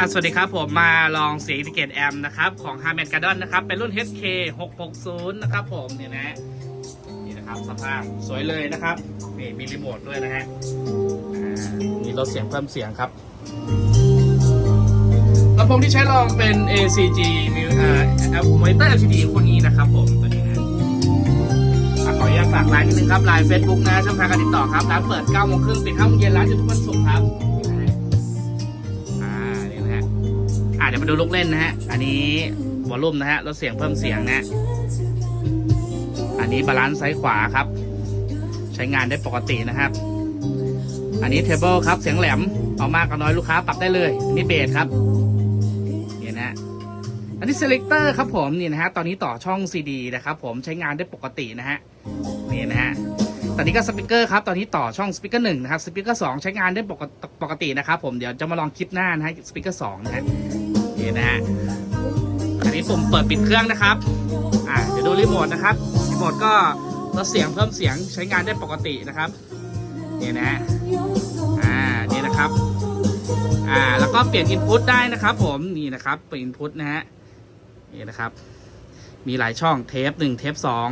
อะสวัสดีครับผมมาลองเสียงอินดิเกตแอมนะครับของ h a r m a n Garden นะครับเป็นรุ่น HK 660 นะครับผมเนี่ยนะนี่นะครับสภาพสวยเลยนะครับนี่มีรีโมทด้วยนะฮะมีลดเสียงเพิ่มเสียงครับลำโพงที่ใช้ลองเป็น ACG มีเอ่อมอนิเตอร์ LCD คู่นี้นะครับผมตัวนี้นะอะขออนุญาตฝากไลน์นิดนึงครับไลน์ Facebook นะช่องทางการติดต่อครับร้านเปิด9โมงครึ่งปิด5โมงเย็นร้านอยู่ทุกวันศุกร์ครับ เดี๋ยวมาดูลูกเล่นนะฮะ อันนี้วอลลุ่มนะฮะลดเสียงเพิ่มเสียงนะ อันนี้บาลานซ์ซ้ายขวาครับ ใช้งานได้ปกตินะครับ อันนี้เทเบิลครับ เสียงแหลม เอามากกับน้อยลูกค้าปรับได้เลยอันนี้เบสครับเนี่ยนะฮะอันนี้เซเล c เตอร์ครับผมนี่นะฮะ ตอนนี้ต่อช่อง CD นะครับผมใช้งานได้ปกตินะฮะนี่นะฮะตอนนี้ก็สปีกเกอร์ครับตอนนี้ต่อช่องสปีกเกอร์หนึ่งนะครับสปีกเกอร์สองใช้งานได้ปกติปกตินะครับผมเดี๋ยวจะมาลองคลิปหน้านะฮะสปีกเกอร์สองนะฮะ นี่นะฮะอันนี้ปุ่มเปิดปิดเครื่องนะครับ อ่าเดี๋ยวดูรีโมทนะครับ รีโมทก็ลดเสียงเพิ่มเสียงใช้งานได้ปกตินะครับนี่นะฮะ อ่า นี่นะครับ อ่า แล้วก็เปลี่ยนอินพุตได้นะครับ ผม นี่นะครับ เปลี่ยนอินพุตนะฮะ นี่นะครับ มีหลายช่องเทปหนึ่งเทปสอง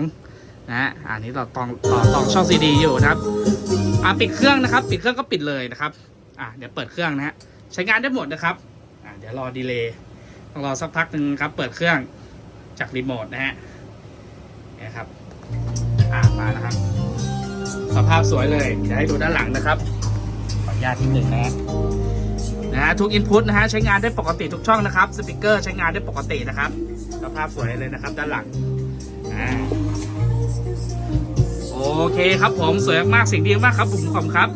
นะฮะ อันนี้เราตองต่อตองช่องซีดีอยู่นะครับ อ่า ปิดเครื่องนะครับ ปิดเครื่องก็ปิดเลยนะครับ อ่า เดี๋ยวเปิดเครื่องนะฮะ ใช้งานได้หมดนะครับ เดี๋ยวรอดีเลย์ต้องรอสักพักหนึ่งครับ เปิดเครื่องจากรีโมทนะฮะนี่ครับอ่ามานะครับ สภาพสวยเลยเดี๋ยวให้ดูด้านหลังนะครับขออนุญาตนิดหนึ่งนะฮะนะฮะทุกอินพุตนะฮะใช้งานได้ปกติทุกช่องนะครับสปีกเกอร์ใช้งานได้ปกตินะครับ สภาพสวยเลยนะครับ ด้านหลังอ่าโอเคครับผมสวยมากเสียงดีมากครับผมขอบครับ